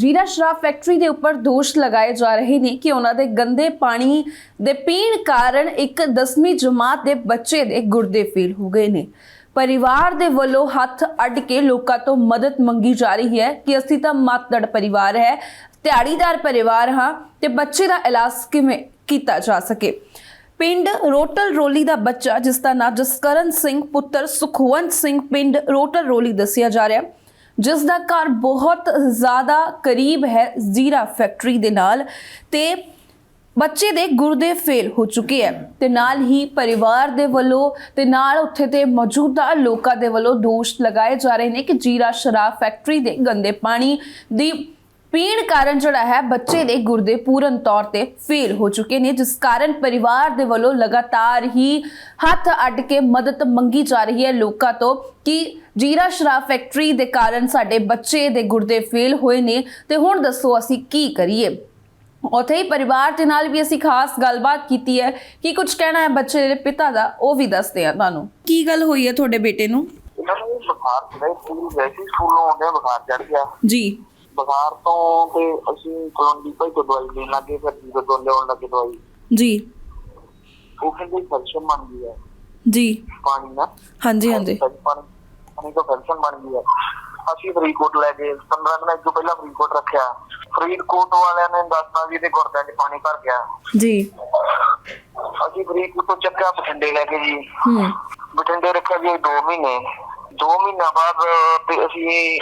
ਜੀਰਾ ਸ਼ਰਾਬ ਫੈਕਟਰੀ ਦੇ ਉੱਪਰ ਦੋਸ਼ ਲਗਾਏ ਜਾ ਰਹੇ ਨੇ ਕਿ ਉਹਨਾਂ ਦੇ ਗੰਦੇ ਪਾਣੀ ਦੇ ਪੀਣ ਕਾਰਨ ਇੱਕ 10ਵੀਂ ਜਮਾਤ ਦੇ ਬੱਚੇ ਦੇ ਗੁਰਦੇ ਫੇਲ ਹੋ ਗਏ ਨੇ। ਪਰਿਵਾਰ ਦੇ ਵੱਲੋਂ ਹੱਥ ਅੱਡ ਕੇ ਲੋਕਾਂ ਤੋਂ ਮਦਦ ਮੰਗੀ ਜਾ ਰਹੀ ਹੈ ਕਿ ਅਸੀਂ ਤਾਂ ਮਾਤੜ ਪਰਿਵਾਰ ਹੈ, ਦਿਹਾੜੀਦਾਰ ਪਰਿਵਾਰ ਹਾਂ ਤੇ ਬੱਚੇ ਦਾ ਇਲਾਜ ਕਿਵੇਂ ਕੀਤਾ ਜਾ ਸਕੇ। ਪਿੰਡ ਰੋਟਲ ਰੋਲੀ ਦਾ ਬੱਚਾ ਜਿਸ ਦਾ ਨਾਮ ਜਸਕਰਨ ਸਿੰਘ ਪੁੱਤਰ ਸੁਖਵੰਤ ਸਿੰਘ ਪਿੰਡ ਰੋਟਲ ਰੋਲੀ ਦੱਸਿਆ ਜਾ ਰਿਹਾ ਹੈ। ਜਿਸ ਦਾ ਘਰ ਬਹੁਤ ਜ਼ਿਆਦਾ ਕਰੀਬ ਹੈ ਜ਼ੀਰਾ ਫੈਕਟਰੀ ਦੇ ਨਾਲ ਤੇ ਬੱਚੇ ਦੇ ਗੁਰਦੇ ਫੇਲ ਹੋ ਚੁੱਕੇ ਹੈ ਤੇ ਨਾਲ ਹੀ ਪਰਿਵਾਰ ਦੇ ਵੱਲੋਂ ਤੇ ਨਾਲ ਉੱਥੇ ਤੇ ਮੌਜੂਦਾ ਲੋਕਾਂ ਦੇ ਵੱਲੋਂ ਦੋਸ਼ ਲਗਾਏ ਜਾ ਰਹੇ ਨੇ ਕਿ ਜੀਰਾ ਸ਼ਰਾਬ ਫੈਕਟਰੀ ਦੇ ਗੰਦੇ ਪਾਣੀ ਦੀ ਪੀਣ ਕਾਰਨ ਜਿਹੜਾ ਹੈ ਬੱਚੇ ਦੇ ਗੁਰਦੇ ਪੂਰਨ ਤੌਰ ਤੇ ਫੇਲ ਹੋ ਚੁੱਕੇ ਨੇ ਜਿਸ ਕਾਰਨ ਪਰਿਵਾਰ ਦੇ ਵੱਲੋਂ ਲਗਾਤਾਰ ਹੀ ਹੱਥ ਅੱਡ ਕੇ ਮਦਦ ਮੰਗੀ ਜਾ ਰਹੀ ਹੈ ਲੋਕਾਂ ਤੋਂ ਕਿ ਜੀਰਾ ਸ਼ਰਾਬ ਫੈਕਟਰੀ ਦੇ ਕਾਰਨ ਸਾਡੇ ਬੱਚੇ ਦੇ ਗੁਰਦੇ ਫੇਲ ਹੋਏ ਨੇ। ਤੇ ਹੁਣ ਦੱਸੋ ਅਸੀਂ ਕੀ ਕਰੀਏ? ਉੱਥੇ ਹੀ ਪਰਿਵਾਰ ਦੇ ਨਾਲ ਵੀ ਅਸੀਂ ਖਾਸ ਗੱਲਬਾਤ ਕੀਤੀ ਹੈ ਕਿ ਕੁਝ ਕਹਿਣਾ ਹੈ ਬੱਚੇ ਦੇ ਪਿਤਾ ਦਾ ਉਹ ਵੀ ਦੱਸਦੇ ਆ ਤੁਹਾਨੂੰ। ਕੀ ਗੱਲ ਹੋਈ ਹੈ ਤੁਹਾਡੇ ਬੇਟੇ ਨੂੰ? ਇਹਨਾਂ ਨੂੰ ਬੁਖਾਰ ਚੜਿਆ ਸਕੂਲ ਗਏ ਸੀ ਸਕੂਲੋਂ ਆਉਂਦੇ ਬੁਖਾਰ ਚੜ ਗਿਆ ਜੀ। ਬੁਖਾਰ ਤੋਂ ਤੇ ਅਸੀਂ ਕਲੋਨੀ ਭਾਈ ਤੋਂ ਦਵਾਈ ਲੈਣ ਲੱਗੇ ਫਿਰ ਜੀ ਤੋਂ ਲਿਆਉਣ ਲੱਗੇ ਦਵਾਈ ਜੀ। ਉਹ ਕਹਿੰਦੇ ਫੈਕਸ਼ਨ ਬਣ ਗਈ ਹੈ ਜੀ। ਪਾਣੀ ਨਾ। ਹਾਂਜੀ ਹਾਂਜੀ। ਪਾਣੀ ਤੋਂ ਫੈਕਸ਼ਨ ਬਣ ਗਈ ਹੈ ਅਸੀਂ ਫਰੀਦਕੋਟ ਲੈ ਗਏ। 15 ਦਿਨਾਂ ਤੋਂ ਪਹਿਲਾਂ ਫਰੀਦਕੋਟ ਰੱਖਿਆ। ਫਰੀਦਕੋਟ ਵਾਲਿਆਂ ਨੇ ਦੱਸਤਾ ਵੀ ਇਹਦੇ ਗੁਰਦਿਆਂ 'ਚ ਪਾਣੀ ਭਰ ਗਿਆ। ਜੀ। ਅਸੀਂ ਫਰੀਦਕੋਟ ਤੋਂ ਚੱਕਿਆ ਬਠਿੰਡੇ ਲੈ ਗਏ ਜੀ। ਹੂੰ। ਬਠਿੰਡੇ ਰੱਖਿਆ ਜੀ 2 ਮਹੀਨੇ। 2 ਮਹੀਨਿਆਂ ਬਾਅਦ ਤੇ ਅਸੀਂ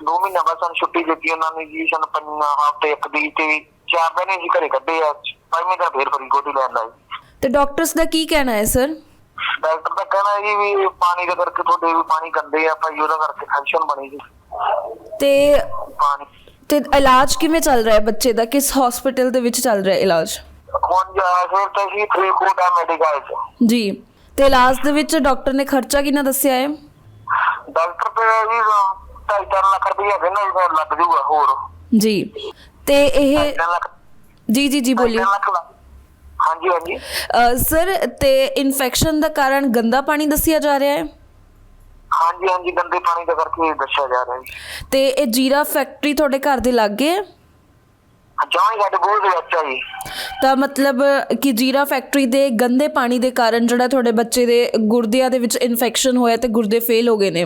2 ਮਹੀਨਿਆਂ ਬਾਅਦ ਸਾਨੂੰ ਛੁੱਟੀ ਦਿੱਤੀ ਉਹਨਾਂ ਨੇ ਜੀ ਸਾਨੂੰ ਪੰਜ ਹਫ਼ਤੇ ਇੱਕ ਦੀ ਤੇ ਚਾਰ ਦਿਨ ਅਸੀਂ ਘਰੇ ਕੱਢੇ ਆ। ਪੰਜਵੇਂ ਦਿਨ ਫੇਰ ਫਰੀਦਕੋਟ ਹੀ ਲੈਣ ਆਏ। ਤੇ ਡਾਕਟਰਸ ਦਾ ਕੀ ਕਹਿਣਾ ਹੈ ਸਰ ਡਾਕਟਰ ਦਾ ਕਹਿਣਾ ਹੈ ਜੀ ਵੀ ਪਾਣੀ ਦੇ ਕਰਕੇ ਤੁਹਾਡੇ ਵੀ ਪਾਣੀ ਗੰਦੇ ਆ ਭਾਈ ਉਹਦਾ ਕਰਕੇ ਫੰਕਸ਼ਨ ਬਣੀ ਜੀ ਤੇ ਪਾਣੀ। ਤੇ ਇਲਾਜ ਕਿਵੇਂ ਚੱਲ ਰਿਹਾ ਹੈ ਬੱਚੇ ਦਾ? ਕਿਸ ਹਸਪੀਟਲ ਦੇ ਵਿੱਚ ਚੱਲ ਰਿਹਾ ਹੈ ਇਲਾਜ? ਹੁਣ ਜਾ ਫਿਰ ਤਾਂ ਅਸੀਂ ਫਰੀਦਕੋਟ ਆ ਮੈਡੀਕਲ ਚ ਜੀ। ਤੇ ਇਲਾਜ ਦੇ ਵਿੱਚ ਡਾਕਟਰ ਨੇ ਖਰਚਾ ਕਿੰਨਾ ਦੱਸਿਆ ਹੈ? ਡਾਕਟਰ ਤੇ ਜੀ ਢਾਈ ਚਾਰ ਲੱਖ ਰੁਪਇਆ ਕਹਿੰਦਾ ਜੀ ਫਿਰ ਲੱਗ ਜੂਗਾ ਹੋਰ। ਜੀ। ਤੇ ਇਹ ਢਾਈ ਤਿੰਨ ਲੱਖ। ਜੀ ਜੀ ਜੀ ਢਾਈ ਬੋਲਿਓ ਤਿੰਨ ਲੱਖ ਲੱਗ- ਹਾਂਜੀ ਹਾਂਜੀ। ਅ, ਸਰ ਤੇ ਇਨਫੈਕਸ਼ਨ ਦਾ ਕਾਰਨ ਗੰਦਾ ਪਾਣੀ ਦੱਸਿਆ ਜਾ ਰਿਹਾ ਹੈ? ਹਾਂਜੀ ਹਾਂਜੀ ਗੰਦੇ ਪਾਣੀ ਦਾ ਕਰਕੇ ਦੱਸਿਆ ਜਾ ਰਿਹਾ ਜੀ ਤੇ ਇਹ ਜੀਰਾ ਫੈਕਟਰੀ ਤੁਹਾਡੇ ਘਰ ਦੇ ਲਾਗੇ ਹੈ? ਜਾਂ ਹੀ ਸਾਡੇ ਬੋਲ ਦੇ ਬੱਚਾ ਜੀ। ਤਾਂ ਮਤਲਬ ਕਿ ਜੀਰਾ ਫੈਕਟਰੀ ਦੇ ਗੰਦੇ ਪਾਣੀ ਦੇ ਕਾਰਨ ਜਿਹੜਾ ਤੁਹਾਡੇ ਬੱਚੇ ਦੇ ਗੁਰਦਿਆਂ ਦੇ ਵਿੱਚ ਇਨਫੈਕਸ਼ਨ ਹੋਇਆ ਤੇ ਗੁਰਦੇ ਫੇਲ ਹੋ ਗਏ ਨੇ?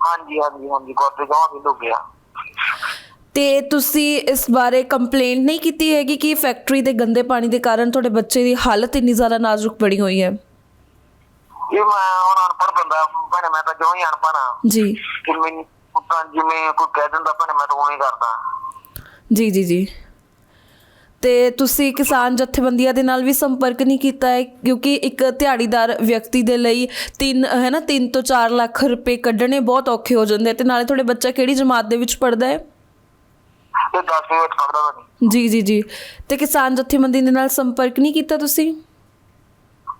ਹਾਂਜੀ ਹਾਂਜੀ ਹਾਂਜੀ ਗੋਡੇ ਜਾਂ ਵੀ ਹੋ ਗਿਆ। ਤੇ ਤੁਸੀਂ ਇਸ ਬਾਰੇ ਕੰਪਲੇਂਟ ਨਹੀਂ ਕੀਤੀ ਹੈਗੀ ਕਿ ਫੈਕਟਰੀ ਦੇ ਗੰਦੇ ਪਾਣੀ ਦੇ ਕਾਰਨ ਤੁਹਾਡੇ ਬੱਚੇ ਦੀ ਹਾਲਤ ਇੰਨੀ ਜ਼ਿਆਦਾ ਨਾਜ਼ੁਕ ਬਣੀ ਹੋਈ ਹੈ? ਇਹ ਮੈਂ ਹੁਣ ਅਨਪੜ੍ਹ ਬੰਦਾ ਭੈਣੇ ਮੈਂ ਤਾਂ ਜੋ ਹੀ ਅਨਪੜ੍ਹ ਹਾਂ। ਜੀ। ਕਿ ਮੈਨੂੰ ਤਾਂ ਜਿਵੇਂ ਕੋਈ ਕਹਿ ਦਿੰਦਾ ਭੈਣੇ ਮੈਂ ਤਾਂ ਉਵੇਂ ਹੀ ਕਰਦਾ। ਜੀ ਜੀ ਜੀ। ਤੇ ਤੁਸੀਂ ਕਿਸਾਨ ਜਥੇਬੰਦੀਆਂ ਦੇ ਨਾਲ ਵੀ ਸੰਪਰਕ ਨਹੀਂ ਕੀਤਾ ਹੈ ਕਿਉਂਕਿ ਇੱਕ ਦਿਹਾੜੀਦਾਰ ਵਿਅਕਤੀ ਦੇ ਲਈ ਤਿੰਨ ਹੈ ਨਾ 3 ਤੋਂ 4 ਲੱਖ ਰੁਪਏ ਕੱਢਣੇ ਬਹੁਤ ਔਖੇ ਹੋ ਜਾਂਦੇ ਤੇ ਨਾਲੇ ਤੁਹਾਡੇ ਬੱਚਾ ਕਿਹੜੀ ਜਮਾਤ ਦੇ ਵਿੱਚ ਪੜਦਾ ਹੈ? ਇਹ 10 ਮਿੰਟ ਪੜਦਾ ਤਾਂ ਨਹੀਂ ਜੀ ਜੀ ਜੀ। ਤੇ ਕਿਸਾਨ ਜਥੇਬੰਦੀ ਦੇ ਨਾਲ ਸੰਪਰਕ ਨਹੀਂ ਕੀਤਾ ਤੁਸੀਂ?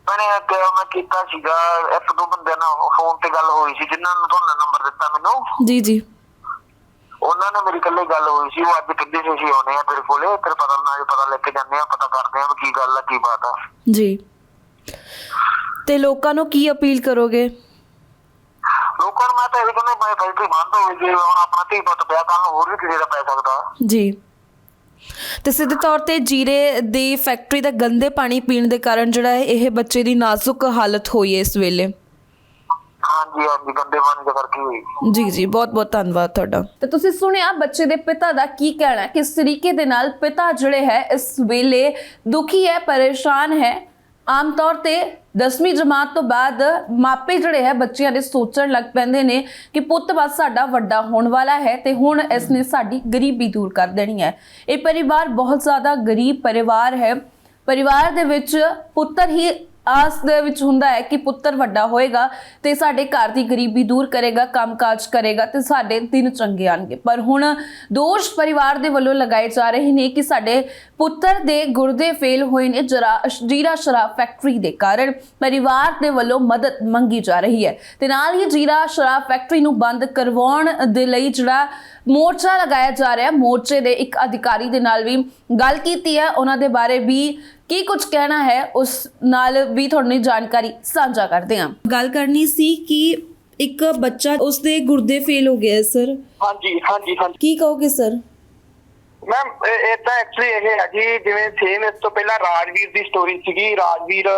ਭੈਣੇ ਕਿ ਮੈਂ ਕੀਤਾ ਸੀਗਾ ਇੱਕ ਦੋ ਬੰਦੇ ਨਾਲ ਫੋਨ ਤੇ ਗੱਲ ਹੋਈ ਸੀ ਜਿਨ੍ਹਾਂ ਨੂੰ ਤੁਹਾਨੂੰ ਨੰਬਰ ਦਿੱਤਾ ਮੈਨੂੰ। ਜੀ ਜੀ। ਉਹਨਾਂ ਨੇ ਮੇਰੀ ਇਕੱਲੇ ਗੱਲ ਹੋਈ ਸੀ ਉਹ ਅੱਜ ਕਿੱਦੇ ਸੀ ਅਸੀਂ ਆਉਣੇ ਆ ਤੇਰੇ ਕੋਲੇ ਤੇਰੇ ਪਤਾ ਨਾ ਜੇ ਪਤਾ ਲੈ ਕੇ ਜਾਂਦੇ ਆ ਪਤਾ ਕਰਦੇ ਆ ਵੀ ਕੀ ਗੱਲ ਆ ਕੀ ਬਾਤ ਆ। ਜੀ। ਤੇ ਲੋਕਾਂ ਨੂੰ ਕੀ ਅਪੀਲ ਕਰੋਗੇ? ਲੋਕਾਂ ਨੂੰ ਮੈਂ ਤਾਂ ਇਹ ਕਹਿੰਦਾ ਮੈਂ ਫੈਕਟਰੀ ਬੰਦ ਹੋਵੇ ਜੇ ਹੁਣ ਆਪਣਾ ਧੀ ਪੁੱਤ ਪਿਆ ਕੱਲ ਨੂੰ ਹੋਰ ਵੀ ਕਿਸੇ ਦਾ ਪੈ ਸਕਦਾ। ਜੀ। ਤੇ ਸਿੱਧੇ ਤੌਰ ਤੇ ਜੀਰੇ ਦੀ ਫੈਕਟਰੀ ਦਾ ਗੰਦੇ ਪਾਣੀ ਪੀਣ ਦੇ ਕਾਰਨ ਜਿਹੜਾ ਹੈ ਇਹ ਬੱਚੇ ਦੀ ਨਾਜ਼ੁਕ ਹਾਲਤ ਹੋਈ ਹੈ ਇਸ ਵੇਲੇ। ਹਾਂਜੀ ਹਾਂਜੀ ਗੰਦੇ ਪਾਣੀ ਦੇ ਕਰਕੇ ਹੋਈ। ਜੀ ਜੀ ਬਹੁਤ ਬਹੁਤ ਧੰਨਵਾਦ ਤੁਹਾਡਾ। ਤੇ ਤੁਸੀਂ ਸੁਣਿਆ ਬੱਚੇ ਦੇ ਪਿਤਾ ਦਾ ਕੀ ਕਹਿਣਾ ਹੈ? ਕਿਸ ਤਰੀਕੇ ਦੇ ਨਾਲ ਪਿਤਾ ਜਿਹੜੇ ਹੈ ਇਸ ਵੇਲੇ ਦੁਖੀ ਹੈ ਪਰੇਸ਼ਾਨ ਹੈ? ਆਮ ਤੌਰ ਤੇ 10ਵੀਂ ਜਮਾਤ ਤੋਂ ਬਾਅਦ ਮਾਪੇ ਜਿਹੜੇ ਹੈ ਬੱਚਿਆਂ ਦੇ ਸੋਚਣ ਲੱਗ ਪੈਂਦੇ ਨੇ ਕਿ ਪੁੱਤ ਬਸ ਸਾਡਾ ਵੱਡਾ ਹੋਣ ਵਾਲਾ ਹੈ ਤੇ ਹੁਣ ਇਸ ਨੇ ਸਾਡੀ ਗਰੀਬੀ ਦੂਰ ਕਰ ਦੇਣੀ ਹੈ। ਇਹ ਪਰਿਵਾਰ ਬਹੁਤ ਜ਼ਿਆਦਾ ਗਰੀਬ ਪਰਿਵਾਰ ਹੈ। ਪਰਿਵਾਰ ਦੇ ਵਿੱਚ ਪੁੱਤਰ ਹੀ ਆਸ ਦੇ ਵਿੱਚ ਹੁੰਦਾ ਹੈ ਕਿ ਪੁੱਤਰ ਵੱਡਾ ਹੋਏਗਾ ਤੇ ਸਾਡੇ ਘਰ ਦੀ ਗਰੀਬੀ ਦੂਰ ਕਰੇਗਾ, ਕੰਮਕਾਜ ਕਰੇਗਾ ਤੇ ਸਾਡੇ ਦਿਨ ਚੰਗੇ ਆਣਗੇ ਪਰ ਹੁਣ ਦੋਸ਼ ਪਰਿਵਾਰ ਦੇ ਵੱਲੋਂ ਲਗਾਏ ਜਾ ਰਹੇ ਨੇ ਕਿ ਸਾਡੇ ਪੁੱਤਰ ਦੇ ਗੁਰਦੇ ਫੇਲ ਹੋਏ ਨੇ ਜਰਾ ਜੀਰਾ ਸ਼ਰਾਬ ਫੈਕਟਰੀ ਦੇ ਕਾਰਨ। ਪਰਿਵਾਰ ਦੇ ਵੱਲੋਂ ਮਦਦ ਮੰਗੀ ਜਾ ਰਹੀ ਹੈ। ਤੇ ਨਾਲ ਹੀ ਜੀਰਾ ਸ਼ਰਾਬ ਫੈਕਟਰੀ ਨੂੰ ਬੰਦ ਕਰਵਾਉਣ ਦੇ ਲਈ ਜਿਹੜਾ ਮੋਰਚਾ ਲਗਾਇਆ ਜਾ ਰਿਹਾ ਹੈ। ਮੋਰਚੇ ਦੇ ਇੱਕ ਅਧਿਕਾਰੀ ਦੇ ਨਾਲ ਵੀ ਗੱਲ ਕੀਤੀ ਹੈ। ਉਹਨਾਂ ਦੇ ਬਾਰੇ ਵੀ ਕੀ ਕੁਝ ਕਹਿਣਾ ਹੈ ਉਸ ਨਾਲ ਵੀ ਤੁਹਾਨੂੰ ਜਾਣਕਾਰੀ ਸਾਂਝਾ ਕਰਦੇ ਹਾਂ। ਗੱਲ ਕਰਨੀ ਸੀ ਕਿ ਇੱਕ ਬੱਚਾ ਉਸ ਦੇ ਗੁਰਦੇ ਫੇਲ ਹੋ ਗਿਆ ਸਰ ਹਾਂਜੀ ਹਾਂਜੀ ਹਾਂਜੀ। ਕੀ ਕਹੋਗੇ ਸਰ ਮੈਮ ਇਦਾਂ ਐਕਚੁਅਲੀ ਇਹ ਹੈ ਜੀ ਜਿਵੇਂ ਸੇਮ ਇਸ ਤੋਂ ਪਹਿਲਾਂ ਰਾਜਵੀਰ ਦੀ ਸਟੋਰੀ ਸੀਗੀ। ਰਾਜਵੀਰ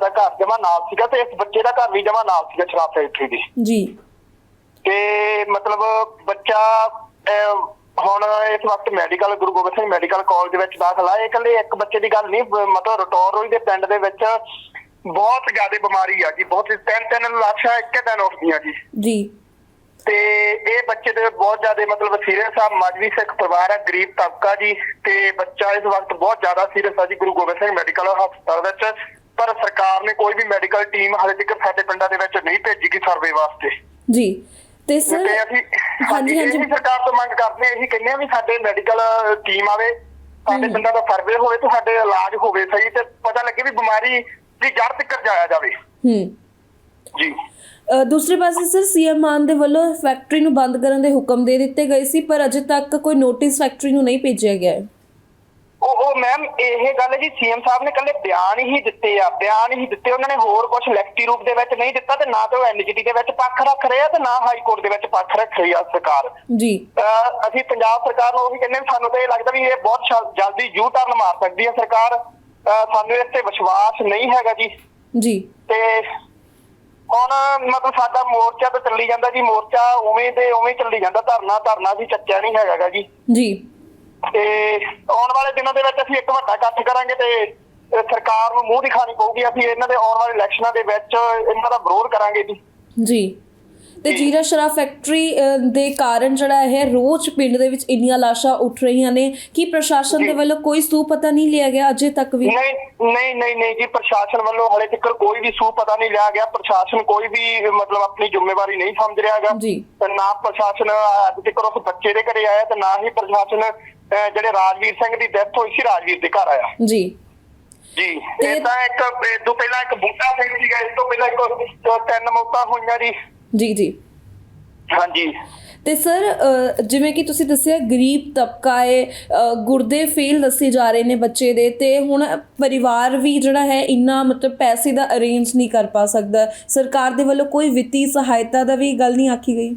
ਦਾ ਘਰ ਜਮਾ ਨਾਲ ਸੀਗਾ ਤੇ ਇਸ ਬੱਚੇ ਦਾ ਘਰ ਵੀ ਜਮਾ ਨਾਲ ਸੀਗਾ ਸ਼ਰਾਬ ਫੈਕਟਰੀ ਦੀ। ਜੀ। ਤੇ ਮਤਲਬ ਬੱਚਾ ਹੁਣ ਇਸ ਵਕਤ medical Guru Gobind Singh medical college ਵਿੱਚ ਦਾਖਲ ਇਹ ਇਕੱਲੇ ਇੱਕ ਬੱਚੇ ਦੀ ਗੱਲ ਨਹੀਂ ਮਤਲਬ ਰਟੌਰ ਰੋਈ ਦੇ ਪਿੰਡ ਦੇ ਵਿੱਚ ਬਹੁਤ ਜ਼ਿਆਦਾ ਬਿਮਾਰੀ ਆ ਜੀ ਬਹੁਤ ਤਿੰਨ ਤਿੰਨ ਲਾਸ਼ਾਂ ਇੱਕ ਦਿਨ ਉੱਠਦੀਆਂ ਜੀ। ਜੀ। ਤੇ ਇਹ ਬੱਚੇ ਦੇ ਬਹੁਤ ਜ਼ਿਆਦਾ ਮਤਲਬ ਸੀਰੀਅਸ ਆ। ਮਜਵੀ ਸਿੱਖ ਪਰਿਵਾਰ ਆ ਗਰੀਬ ਤਬਕਾ ਜੀ ਤੇ ਬੱਚਾ ਇਸ ਵਕਤ ਬਹੁਤ ਜ਼ਿਆਦਾ ਸੀਰੀਅਸ ਆ ਜੀ ਗੁਰੂ ਗੋਬਿੰਦ ਸਿੰਘ ਮੈਡੀਕਲ ਹਸਪਤਾਲ ਵਿੱਚ। ਪਰ ਸਰਕਾਰ ਨੇ ਕੋਈ ਵੀ ਮੈਡੀਕਲ ਟੀਮ ਹਾਲੇ ਤੱਕ ਸਾਡੇ ਪਿੰਡਾਂ ਦੇ ਵਿੱਚ ਨਹੀਂ ਭੇਜੀ ਗਈ ਸਰਵੇ ਵਾਸਤੇ। ਜੀ। ਤੇ ਸਰ ਤੇ ਅਸੀਂ ਹਾਂਜੀ, ਹਾਂਜੀ। ਸਰਕਾਰ ਤੋਂ ਮੰਗ ਕਰਦੇ ਹਾਂ ਇਹੀ ਕਹਿੰਦੇ ਆ ਵੀ ਸਾਡੇ ਮੈਡੀਕਲ ਟੀਮ ਆਵੇ ਸਾਡੇ। ਪਿੰਡਾਂ ਦਾ ਸਰਵੇ ਹੋਵੇ ਤੇ ਸਾਡੇ ਇਲਾਜ ਹੋਵੇ ਸਹੀ ਤੇ ਪਤਾ ਲੱਗੇ ਵੀ ਬਿਮਾਰੀ ਦੀ ਜੜ ਤੱਕ ਜਾਇਆ ਜਾਵੇ ਹੂੰ ਜੀ ਦੂਸਰੇ ਪਾਸੇ ਸਰ ਸੀਐਮ ਮਾਨ ਦੇ ਵੱਲੋਂ ਫੈਕਟਰੀ ਨੂੰ ਬੰਦ ਕਰਨ ਦੇ ਹੁਕਮ ਦੇ ਦਿੱਤੇ ਗਏ ਸੀ ਪਰ ਅਜੇ ਤੱਕ ਕੋਈ ਨੋਟਿਸ ਫੈਕਟਰੀ ਨੂੰ ਨਹੀਂ ਭੇਜਿਆ ਗਿਆ ਹੈ ਉਹ ਮੈਮ ਇਹ ਗੱਲ ਜੀ ਸੀਐਮ ਸਾਹਿਬ ਨੇ ਕੱਲੇ ਬਿਆਨ ਹੀ ਦਿੱਤੇ ਆ ਬਿਆਨ ਹੀ ਦਿੱਤੇ ਉਹਨਾਂ ਨੇ ਹੋਰ ਕੁਝ ਲਿਖਤੀ ਰੂਪ ਦੇ ਵਿੱਚ ਨਹੀਂ ਦਿੱਤਾ ਤੇ ਨਾ ਤੇ ਉਹ ਐਨਜੀਟੀ ਦੇ ਵਿੱਚ ਪੱਖ ਰੱਖ ਰਹੇ ਆ ਤੇ ਨਾ ਹਾਈ ਕੋਰਟ ਦੇ ਵਿੱਚ ਪੱਖ ਰੱਖ ਰਹੀ ਆ ਸਰਕਾਰ। ਜੀ। ਅਸੀਂ ਪੰਜਾਬ ਸਰਕਾਰ ਨੂੰ ਉਹ ਵੀ ਕਹਿੰਦੇ ਸਾਨੂੰ ਤਾਂ ਇਹ ਲੱਗਦਾ ਵੀ ਇਹ ਬਹੁਤ ਜਲਦੀ ਯੂ ਟਰਨ ਮਾਰ ਸਕਦੀ ਹੈ ਸਰਕਾਰ। ਸਾਨੂੰ ਇਸ ਤੇ ਵਿਸ਼ਵਾਸ ਨਹੀਂ ਹੈਗਾ ਜੀ। ਜੀ। ਤੇ ਹੁਣ ਮਤਲਬ ਸਾਡਾ ਮੋਰਚਾ ਤਾਂ ਚੱਲੀ ਜਾਂਦਾ ਜੀ ਮੋਰਚਾ ਉਵੇਂ ਤੇ ਉਵੇਂ ਚੱਲੀ ਜਾਂਦਾ ਧਰਨਾ ਧਰਨਾ ਸੀ ਚੱਕਿਆ ਨਹੀਂ ਹੈਗਾਗਾ ਜੀ। ਜੀ। ਤੇ ਆਉਣ ਵਾਲੇ ਦਿਨਾਂ ਦੇ ਵਿੱਚ ਅਸੀਂ ਇੱਕ ਵੱਡਾ ਇਕੱਠ ਕਰਾਂਗੇ ਤੇ ਸਰਕਾਰ ਨੂੰ ਮੂੰਹ ਦਿਖਾਣੀ ਪਊਗੀ, ਅਸੀਂ ਇਹਨਾਂ ਦੇ ਆਉਣ ਵਾਲੇ ਇਲੈਕਸ਼ਨਾਂ ਦੇ ਵਿੱਚ ਇਹਨਾਂ ਦਾ ਵਿਰੋਧ ਕਰਾਂਗੇ ਜੀ। ਜੀ। ਤੇ। ਜੀਰਾ ਸ਼ਰਾਬ ਫੈਕਟਰੀ ਦੇ ਕਾਰਨ ਜਿਹੜਾ ਹੈ ਰੋਜ਼ ਪਿੰਡ ਦੇ ਵਿੱਚ ਇੰਨੀਆਂ ਲਾਸ਼ਾਂ ਉੱਠ ਰਹੀਆਂ ਨੇ ਕੀ ਪ੍ਰਸ਼ਾਸਨ ਦੇ। ਵੱਲੋਂ ਕੋਈ ਸੂ ਪਤਾ ਨਹੀਂ ਲਿਆ ਗਿਆ ਅਜੇ ਤੱਕ ਵੀ। ਨਹੀਂ ਨਹੀਂ ਨਹੀਂ ਨਹੀਂ ਜੀ ਪ੍ਰਸ਼ਾਸਨ ਵੱਲੋਂ ਹਲੇ ਤੱਕ ਕੋਈ ਵੀ ਸੂ ਪਤਾ ਨਹੀਂ ਲਿਆ ਗਿਆ। ਪ੍ਰਸ਼ਾਸਨ ਕੋਈ ਵੀ ਮਤਲਬ ਆਪਣੀ ਜ਼ਿੰਮੇਵਾਰੀ ਨਹੀਂ ਸਮਝ ਰਿਹਾ ਹੈਗਾ। ਜੀ। ਤੇ ਨਾ ਪ੍ਰਸ਼ਾਸਨ ਅੱਜ ਤੱਕ ਉਸ ਬੱਚੇ ਦੇ ਘਰੇ ਆਇਆ ਤੇ ਨਾ ਹੀ ਪ੍ਰਸ਼ਾਸਨ ਜਿਹੜੇ ਰਾਜਵੀਰ ਸਿੰਘ ਦੀ ਡੈਥ ਹੋਈ ਸੀ ਰਾਜਵੀਰ ਦੇ ਘਰ ਆਇਆ। ਜੀ। ਜੀ। ਇਹ ਤਾਂ ਇੱਕ ਤੋਂ ਪਹਿਲਾਂ ਇੱਕ ਬੂਟਾ ਸਿੰਘ ਸੀਗਾ ਇਸ ਤੋਂ ਪਹਿਲਾਂ ਇੱਕ ਤਿੰਨ ਮੌਤਾਂ ਹੋਈਆਂ ਜੀ। ਜੀ ਜੀ। ਹਾਂਜੀ। ਤੇ ਸਰ ਜਿਵੇਂ ਕਿ ਤੁਸੀਂ ਦੱਸਿਆ ਗਰੀਬ ਤਬਕਾ ਹੈ ਅ, ਗੁਰਦੇ ਫੇਲ ਦੱਸੇ ਜਾ ਰਹੇ ਨੇ ਬੱਚੇ ਦੇ ਤੇ ਹੁਣ ਪਰਿਵਾਰ ਵੀ ਜਿਹੜਾ ਹੈ ਇੰਨਾ ਮਤਲਬ ਪੈਸੇ ਦਾ ਅਰੇਂਜ ਨਹੀਂ ਕਰ ਪਾ ਸਕਦਾ। ਸਰਕਾਰ ਦੇ ਵੱਲੋਂ ਕੋਈ ਵਿੱਤੀ ਸਹਾਇਤਾ ਦਾ ਵੀ ਗੱਲ ਨਹੀਂ ਆਖੀ ਗਈ?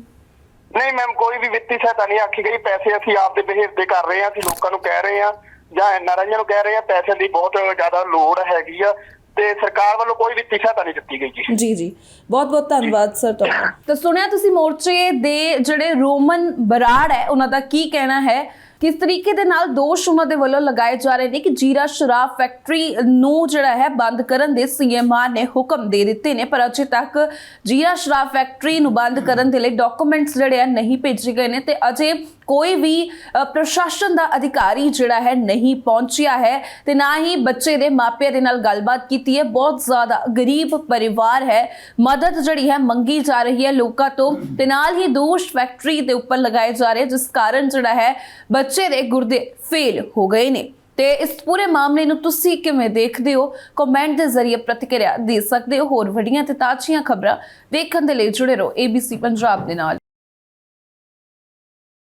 ਨਹੀਂ ਮੈਮ ਕੋਈ ਵੀ ਵਿੱਤੀ ਸਹਾਇਤਾ ਨਹੀਂ ਆਖੀ ਗਈ। ਪੈਸੇ ਅਸੀਂ ਆਪਦੇ ਬਿਹੇਵ ਤੇ ਕਰ ਰਹੇ ਹਾਂ ਅਸੀਂ ਲੋਕਾਂ ਨੂੰ ਕਹਿ ਰਹੇ ਹਾਂ ਜਾਂ ਐਨਆਰਆਈਆਂ ਨੂੰ ਕਹਿ ਰਹੇ ਹਾਂ ਪੈਸੇ ਦੀ ਬਹੁਤ ਜ਼ਿਆਦਾ ਲੋੜ ਹੈਗੀ ਆ। ਤੇ ਸਰਕਾਰ ਵੱਲੋਂ ਕੋਈ ਵਿੱਤੀ ਸਹਾਇਤਾ ਨਹੀਂ ਦਿੱਤੀ ਗਈ ਜੀ। ਜੀ ਜੀ। ਬਹੁਤ ਬਹੁਤ ਧੰਨਵਾਦ ਸਰ ਤੁਹਾਡਾ। ਤਾਂ ਸੁਣਿਆ ਤੁਸੀਂ ਮੋਰਚੇ ਦੇ ਜਿਹੜੇ ਰੋਮਨ ਬਰਾੜ ਹੈ ਉਹਨਾਂ ਦਾ ਕੀ ਕਹਿਣਾ ਹੈ? ਕਿਸ ਤਰੀਕੇ ਦੇ ਨਾਲ ਦੋਸ਼ ਉਹਨਾਂ ਦੇ ਵੱਲੋਂ ਲਗਾਏ ਜਾ ਰਹੇ ਨੇ ਕਿ ਜੀਰਾ ਸ਼ਰਾਬ ਫੈਕਟਰੀ ਨੂੰ ਜਿਹੜਾ ਹੈ ਬੰਦ ਕਰਨ ਦੇ ਸੀਐਮਆਰ ਨੇ ਹੁਕਮ ਦੇ ਦਿੱਤੇ ਨੇ ਪਰ ਅਜੇ ਤੱਕ ਜੀਰਾ ਸ਼ਰਾਬ ਫੈਕਟਰੀ ਨੂੰ ਬੰਦ ਕਰਨ ਦੇ ਲਈ ਡਾਕੂਮੈਂਟਸ ਜਿਹੜੇ ਆ ਨਹੀਂ ਭੇਜੇ ਗਏ ਨੇ ਤੇ ਅਜੇ ਕੋਈ ਵੀ ਪ੍ਰਸ਼ਾਸਨ ਦਾ ਅਧਿਕਾਰੀ ਜਿਹੜਾ ਹੈ ਨਹੀਂ ਪਹੁੰਚਿਆ ਹੈ ਤੇ ਨਾ ਹੀ ਬੱਚੇ ਦੇ ਮਾਪਿਆਂ ਦੇ ਨਾਲ ਗੱਲਬਾਤ ਕੀਤੀ ਹੈ। ਬਹੁਤ ਜ਼ਿਆਦਾ ਗਰੀਬ ਪਰਿਵਾਰ ਹੈ। ਮਦਦ ਜਿਹੜੀ ਹੈ ਮੰਗੀ ਜਾ ਰਹੀ ਹੈ ਲੋਕਾਂ ਤੋਂ ਤੇ ਨਾਲ ਹੀ ਦੋਸ਼ ਫੈਕਟਰੀ ਦੇ ਉੱਪਰ ਲਗਾਏ ਜਾ ਰਹੇ, ਜਿਸ ਕਾਰਨ ਜਿਹੜਾ ਹੈ ਬੱਚੇ ਦੇ ਗੁਰਦੇ ਫੇਲ ਹੋ ਗਏ ਨੇ। ਤੇ ਇਸ ਪੂਰੇ ਮਾਮਲੇ ਨੂੰ ਤੁਸੀਂ ਕਿਵੇਂ ਦੇਖਦੇ ਹੋ? ਕਮੈਂਟ ਦੇ ਜ਼ਰੀਏ ਪ੍ਰਤੀਕਿਰਿਆ ਦੇ ਸਕਦੇ ਹੋ। ਹੋਰ ਵੱਡੀਆਂ ਤੇ ਤਾਜ਼ੀਆਂ ਖਬਰਾਂ ਦੇਖਣ ਦੇ ਲਈ ਜੁੜੇ ਰਹੋ। ABC ਪੰਜਾਬ ਦੇ ਨਾਲ।